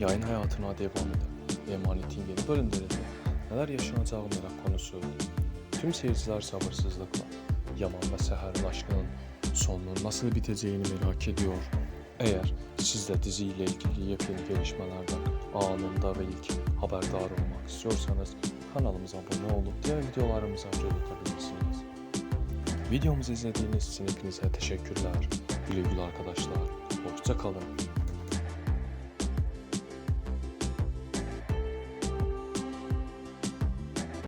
yayın hayatına devam eden Emanet'in yeni bölümlerinde neler yaşanacağı merak konusu. Tüm seyirciler sabırsızlıkla Yaman ve Seher'in aşkının sonunun nasıl biteceğini merak ediyor. Eğer siz de diziyle ilgili yepyeni gelişmelerden anında ve ilk haberdar olmak istiyorsanız kanalımıza abone olup diğer videolarımıza göz atabilirsiniz. Videomuzu izlediğiniz için hepinize teşekkürler. Güle güle arkadaşlar. Hoşça kalın.